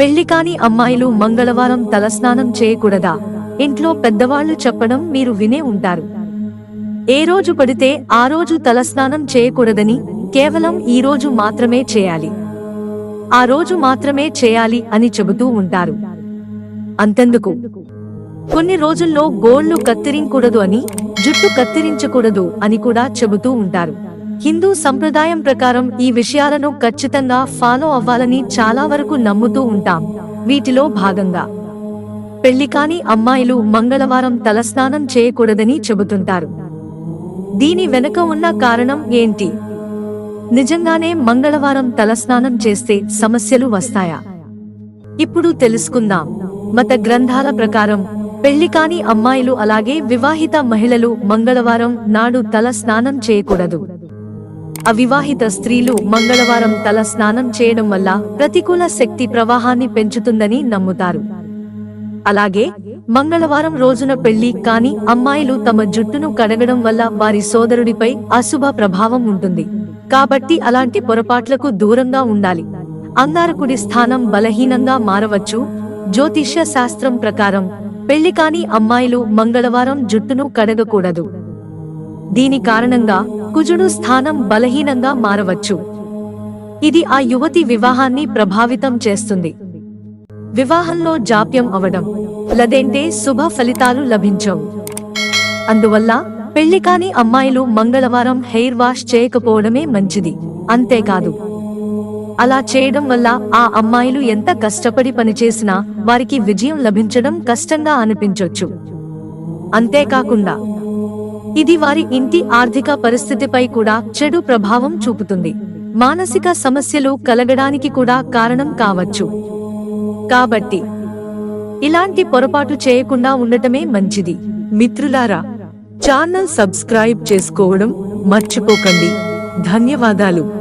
పెళ్ళి కాని అమ్మాయిలు మంగళవారం తలస్నానం చేయకూడదా? ఇంట్లో పెద్దవాళ్ళు చెప్పడం మీరు వినే ఉంటారు. ఏ రోజు పడితే ఆ రోజు తలస్నానం చేయకూడదని కేవలం ఈ రోజు మాత్రమే చేయాలి. ఆ రోజు మాత్రమే చేయాలి అని చెబుతూ ఉంటారు. అంతెందుకు? కొన్ని రోజుల్లో గోళ్ళు కత్తిరించకూడదు అని జుట్టు కత్తిరించకూడదు అని కూడా చెబుతూ ఉంటారు. హిందూ సంప్రదాయం ప్రకారం ఈ విషయాలను ఖచ్చితంగా ఫాలో అవ్వాలని చాలా వరకు నమ్ముతూ ఉంటాం. వీటిలో భాగంగా పెళ్ళి కాని అమ్మాయిలు మంగళవారం తలస్నానం చేయకూడదని చెబుతుంటారు. దీని వెనుక ఉన్న కారణం ఏంటి? నిజంగానే మంగళవారం తలస్నానం చేస్తే సమస్యలు వస్తాయా? ఇప్పుడు తెలుసుకుందాం. మత గ్రంథాల ప్రకారం పెళ్ళి కాని అమ్మాయిలు అలాగే వివాహిత మహిళలు మంగళవారం నాడు తల స్నానం చేయకూడదు. అవివాహిత స్త్రీలు మంగళవారం తల స్నానం చేయడం వల్ల ప్రతికూల శక్తి ప్రవాహాన్ని పెంచుతుందని నమ్ముతారు. అలాగే మంగళవారం రోజున పెళ్ళి కాని అమ్మాయిలు తమ జుట్టును కడగడం వల్ల వారి సోదరుడిపై అశుభ ప్రభావం ఉంటుంది. కాబట్టి అలాంటి పొరపాట్లకు దూరంగా ఉండాలి. అంగారకుడి స్థానం బలహీనంగా మారవచ్చు. జ్యోతిష్య శాస్త్రం ప్రకారం పెళ్ళి కాని అమ్మాయిలు మంగళవారం జుట్టును కడగకూడదు. దీని కారణంగా కుజుడు స్థానం బలహీనంగా మారవచ్చు. ఇది ఆ యువతి వివాహాన్ని ప్రభావితం చేస్తుంది. వివాహంలో జాప్యం అవడం లదేంటే శుభ ఫలితాలు లభించవు. అందువల్ల పెళ్ళి కాని అమ్మాయిలు మంగళవారం హెయిర్ వాష్ చేయకపోవడమే మంచిది. అంతేకాదు అలా చేయడం వల్ల ఆ అమ్మాయిలు ఎంత కష్టపడి పనిచేసినా వారికి విజయం లభించడం కష్టంగా అనిపించొచ్చు. అంతేకాకుండా ఇది వారి ఇంటి ఆర్థిక పరిస్థితిపై కూడా చెడు ప్రభావం చూపుతుంది. మానసిక సమస్యలు కలగడానికి కూడా కారణం కావచ్చు. కాబట్టి ఇలాంటి పొరపాటు చేయకుండా ఉండటమే మంచిది. మిత్రులారా ఛానల్ సబ్స్క్రైబ్ చేసుకోవడం మర్చిపోకండి. ధన్యవాదాలు.